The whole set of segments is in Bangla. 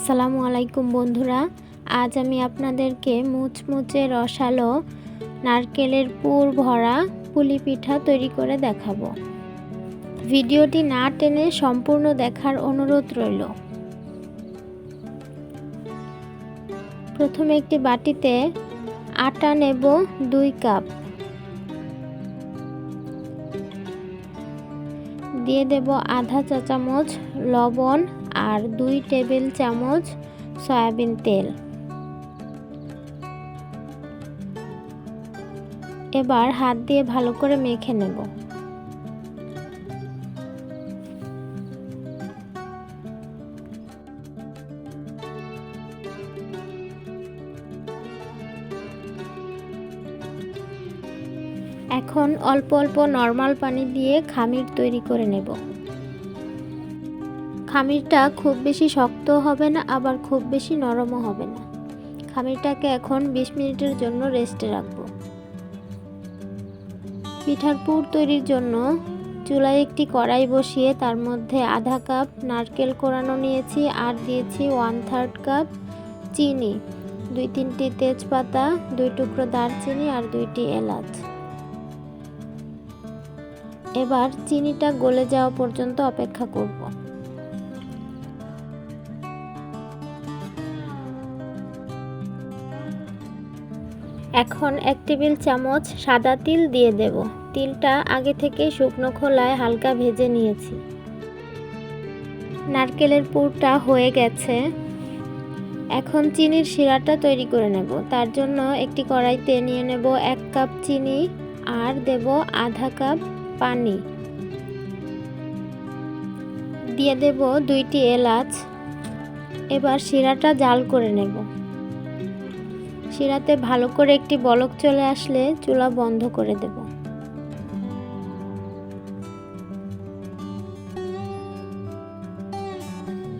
আসসালামু আলাইকুম বন্ধুরা। আজ আমি আপনাদেরকে মুচমুচে রসালো নারকেলের পুর ভরা পুলি পিঠা তৈরি করে দেখাবো। ভিডিওটি না টেনে সম্পূর্ণ দেখার অনুরোধ রইল। প্রথমে একটি বাটিতে আটা নেব দুই কাপ। দিয়ে দেব আধা চা চামচ লবণ আর দুই টেবিল চামচ সয়াবিন তেল। এবার হাত দিয়ে ভালো করে মেখে নেব। এখন অল্প অল্প নর্মাল পানি দিয়ে খামির তৈরি করে নেব। খামিরটা খুব বেশি শক্ত হবে না, আবার খুব বেশি নরমও হবে না। খামিরটাকে এখন ২০ মিনিটের জন্য রেস্টে রাখব। পিঠার পুর তৈরির জন্য চুলায় একটি কড়াই বসিয়ে তার মধ্যে আধা কাপ নারকেল কোরানো নিয়েছি, আর দিয়েছি ওয়ান থার্ড কাপ চিনি, দুই তিনটি তেজপাতা, দুই টুকরো দারচিনি, আর দুইটি এলাচ। এবার চিনিটা গলে যাওয়া পর্যন্ত অপেক্ষা করব। এখন এক টেবিল চামচ সাদা তিল দিয়ে দেব। তিলটা আগে থেকে শুকনো খোলায় হালকা ভেজে নিয়েছি। নারকেলের পুরটা হয়ে গেছে। এখন চিনির শিরাটা তৈরি করে নেব। তার জন্য একটি কড়াইতে নিয়ে নেব এক কাপ চিনি আর দেব আধা কাপ পানি। দিয়ে দেব দুইটি এলাচ। এবার শিরাটা জাল করে নেব। শিরাতে ভালো করে একটি বলক চলে আসলে চুলা বন্ধ করে দেব।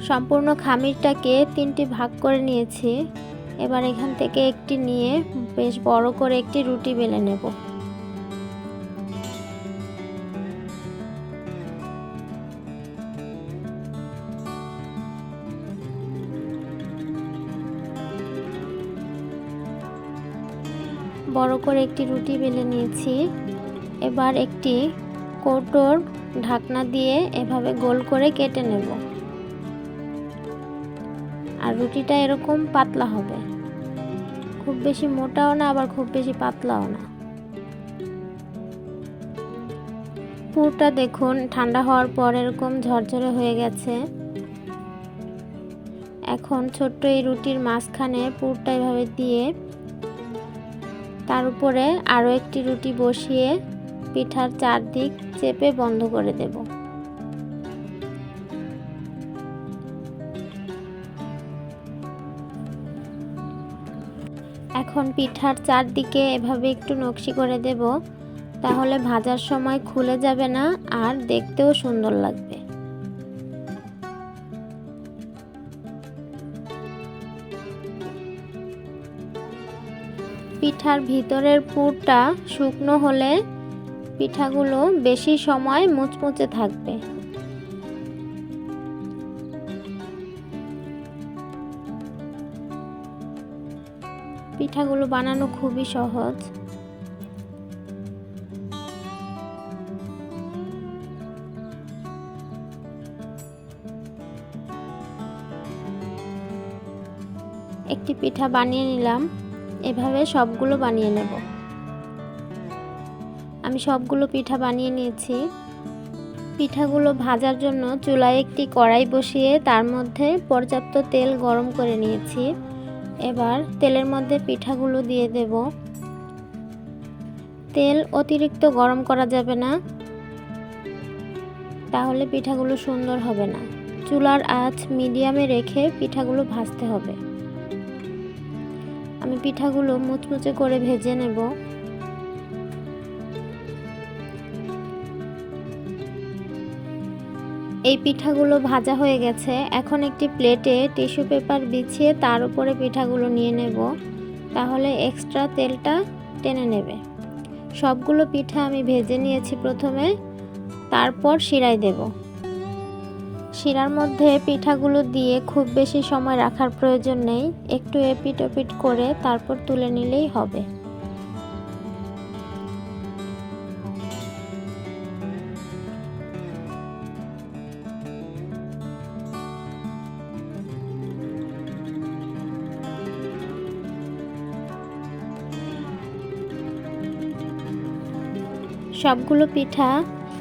সম্পূর্ণ খামিরটাকে তিনটি ভাগ করে নিয়েছি। এবার এখান থেকে একটি নিয়ে বেশ বড় করে একটি রুটি বেলে নেব। বড় করে একটি রুটি বেলে নিয়েছি। এবার একটি কৌটোর ঢাকনা দিয়ে এভাবে গোল করে কেটে নেব। আর রুটিটা এরকম পাতলা হবে। খুব বেশি মোটাও না, আবার খুব বেশি পাতলাও না। পুরটা দেখুন, ঠান্ডা হওয়ার পর এরকম ঝরঝরে হয়ে গেছে। এখন ছোট্ট এই রুটির মাঝখানে পুরটা এভাবে দিয়ে তার উপরে আরও একটি রুটি বসিয়ে পিঠার চারদিক চেপে বন্ধ করে দেব। এখন পিঠার চারদিকে এভাবে একটু নকশি করে দেব, তাহলে ভাজার সময় খুলে যাবে না আর দেখতেও সুন্দর লাগবে। পিঠার ভিতরের পুরটা শুকনো হলে পিঠাগুলো বেশি সময় মুচমুচে থাকবে। পিঠাগুলো বানানো খুবই সহজ। একটি পিঠা বানিয়ে নিলাম। এভাবে সবগুলো বানিয়ে নেব। আমি সবগুলো পিঠা বানিয়ে নিয়েছি। পিঠাগুলো ভাজার জন্য চুলায় একটি কড়াই বসিয়ে তার মধ্যে পর্যাপ্ত তেল গরম করে নিয়েছি। এবার তেলের মধ্যে পিঠাগুলো দিয়ে দেব। তেল অতিরিক্ত গরম করা যাবে না। তাহলে পিঠাগুলো সুন্দর হবে না। চুলার আঁচ মিডিয়ামে রেখে পিঠাগুলো ভাজতে হবে। আমি পিঠাগুলো মুচমুচে করে ভেজে নেব। এই পিঠাগুলো ভাজা হয়ে গেছে। এখন একটি প্লেটে টিস্যু পেপার বিছিয়ে তার উপরে পিঠাগুলো নিয়ে নেব। তাহলে এক্সট্রা তেলটা টেনে নেবে। সবগুলো পিঠা আমি ভেজে নিয়েছি প্রথমে। তারপর শিরাই দেব। শিরার মধ্যে পিঠাগুলো দিয়ে খুব বেশি সময় রাখার প্রয়োজন নেই। একটু এপিট ওপিট করে তারপর তুলে নিলেই হবে। সবগুলো পিঠা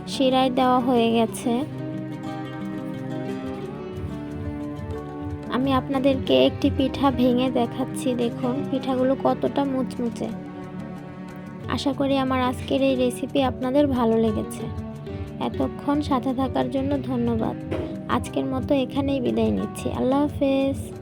শিরায় দেওয়া হয়ে গেছে। আমি আপনাদেরকে একটি পিঠা ভেঙে দেখাচ্ছি, দেখুন। পিঠাগুলো কতটা মুচমুচে। আশা করি আমার আজকের এই রেসিপি আপনাদের ভালো লেগেছে। এতক্ষণ সাথে থাকার জন্য ধন্যবাদ। আজকের মতো এখানেই বিদায় নিচ্ছি। আল্লাহ হাফেজ।